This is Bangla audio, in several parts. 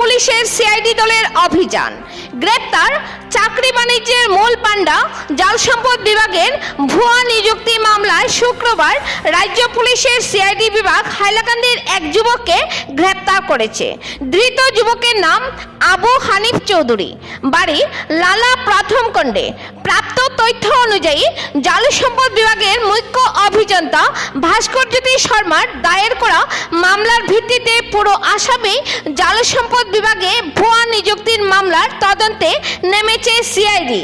পুলিশের সিআইডি দলের অভিযান। গ্রেপ্তার চাকরি বাণিজ্যের মূল পাণ্ডা জল সম্পদ বিভাগের ভুয়া নিযুক্তি মামলায় শুক্রবার রাজ্য পুলিশের সিআইডি বিভাগ হাইলাকান্দির এক যুবককে গ্রেপ্তার করেছে। ধৃত যুবকের নাম আবু হানিফ চৌধুরী। বাড়ি লালা প্রথম খণ্ডে প্রাপ্ত তথ্য অনুযায়ী জল সম্পদ বিভাগের মুখ্য অভিযন্তা ভাস্করজ্যোতি শর্মার দায়ের করা মামলার ভিত্তিতে পুরো আসামে জল সম্পদ বিভাগে ভুয়া নিযুক্তির মামলার তদন্তে নেমেছে সিআইডি।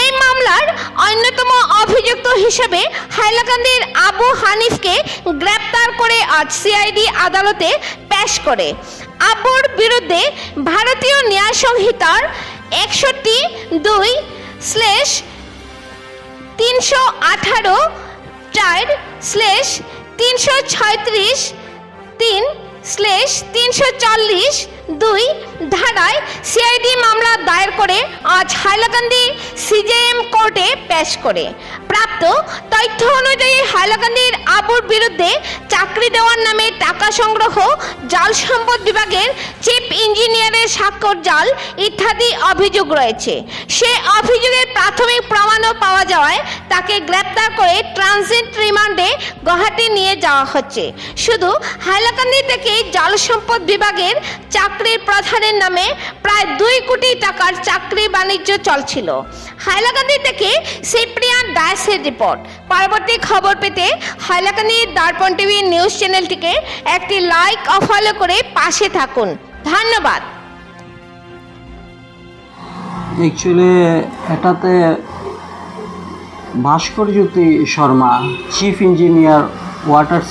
এই মামলার অন্যতম অভিযুক্ত হিসেবে হাইলাকান্দির আবু হানিফকে গ্রেপ্তার করে আজ সিআইডি আদালতে পেশ করে। আবুর বিরুদ্ধে ভারতীয় ন্যায় সংহিতার একষট্টি দুই স্লেশ তিনশো আঠারো চার স্লেশ তিনশো ছয়ত্রিশ, তিন স্লেশ তিনশো চল্লিশ, দুই ধারায় সিআইডি মামলা দায়ের করে আজ হাইলাকান্দি সিজেএম কোর্টে পেশ করে। প্রাপ্ত তথ্য অনুযায়ী হাইলাকান্দির আবুর বিরুদ্ধে চাকরি দেওয়ার নামে টাকা সংগ্রহ, জল সম্পদ বিভাগের চিফ ইঞ্জিনিয়ারের স্বাক্ষর জাল ইত্যাদি অভিযোগ রয়েছে। সে অভিযোগের প্রাথমিক প্রমাণও পাওয়া যাওয়ায় তাকে গ্রেপ্তার করে ট্রানজিট রিমান্ডে গুয়াহাটি নিয়ে যাওয়া হচ্ছে। শুধু হাইলাকান্দি থেকে জল সম্পদ বিভাগের চাকরির প্রধানের নামে প্রায় দুই কোটি টাকার চাকরি বাণিজ্য চলছিল। হাইলাকান্দি থেকে সিপ্রিয়ান ডায়াসের রিপোর্ট। পরবর্তী খবর পেতে হাইলাকান্দি দর্পণ টিভি নিউজ চ্যানেলটিকে একটি লাইক ও ফলো করে পাশে থাকুন। ধন্যবাদ। অ্যাকচুয়ালি এটাতে Bhaskar Jyoti Sharma chief engineer water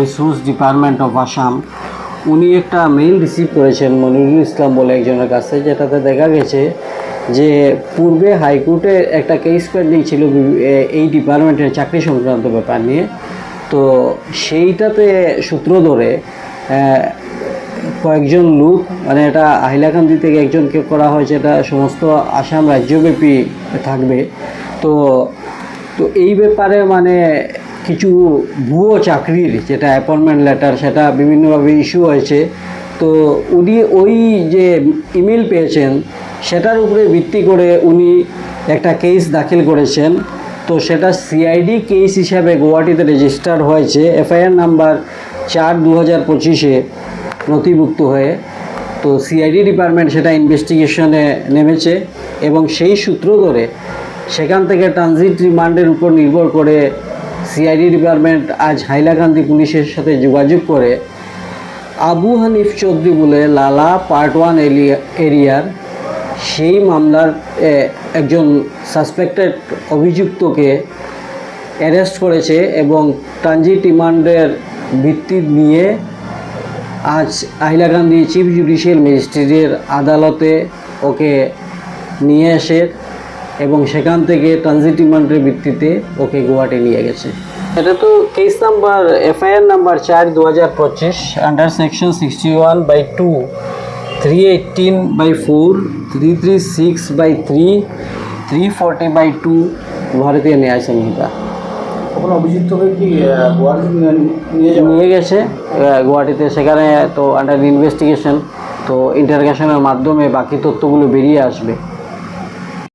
resource department of Assam উনি একটা মেইল রিসিভ করেছেন মনিরুল ইসলাম বলে একজনের কাছে যেটাতে দেখা গেছে যে পূর্বে হাইকোর্টে একটা কেস পেন্ডিং ছিল এই ডিপার্টমেন্টের চাকরি সংক্রান্ত ব্যাপার নিয়ে। তো সেইটাতে সূত্র ধরে কয়েকজন লোক মানে এটা আহিলাকান্দি থেকে একজনকে করা হয়েছে এটা সমস্ত আসাম রাজ্যব্যাপী থাকবে। তো তো এই ব্যাপারে মানে কিছু ভুয়ো চাকরির যেটা অ্যাপয়েন্টমেন্ট লেটার সেটা বিভিন্নভাবে ইস্যু হয়েছে। তো উনি ওই যে ইমেল পেয়েছেন, সেটার উপরে ভিত্তি করে উনি একটা কেস দাখিল করেছেন। তো সেটা সিআইডি কেস হিসাবে গুয়াহাটিতে রেজিস্টার হয়েছে। এফআইআর নাম্বার চার দু হাজার পঁচিশে নথিভুক্ত হয়ে। তো সিআইডি ডিপার্টমেন্ট সেটা ইনভেস্টিগেশনে নেমেছে এবং সেই সূত্র ধরে সেখান থেকে ট্রানজিট রিমান্ডের উপর নির্ভর করে সিআইডি ডিপার্টমেন্ট আজ হাইলাকান্দি পুলিশের সাথে যোগাযোগ করে আবু হানিফ চৌধুরী বলে লালা পার্ট ওয়ান এরিয়া এরিয়ার সেই মামলার একজন সাসপেক্টেড অভিযুক্তকে অ্যারেস্ট করেছে এবং ট্রানজিট রিমান্ডের ভিত্তি নিয়ে আজ হাইলাকান্দি চিফ জুডিশিয়াল ম্যাজিস্ট্রেটের আদালতে ওকে নিয়ে এসে এবং সেখান থেকে ট্রানজিট রিমান্ডের ভিত্তিতে ওকে গুয়াহাটি নিয়ে গেছে। এটা তো কেস নাম্বার এফআইআর নাম্বার চার দু হাজার পঁচিশ under section sixty one by two three eighteen by four three three six by three three forty by two Bharatiya Nyaya Sanhita কোনো অভিযুক্তকে কি নিয়ে নিয়ে যাওয়া? নিয়ে গেছে গুয়াহাটিতে। সেখানে তো আন্ডার ইনভেস্টিগেশন তো ইন্টারগেশনের মাধ্যমে বাকি তথ্যগুলো বেরিয়ে আসবে।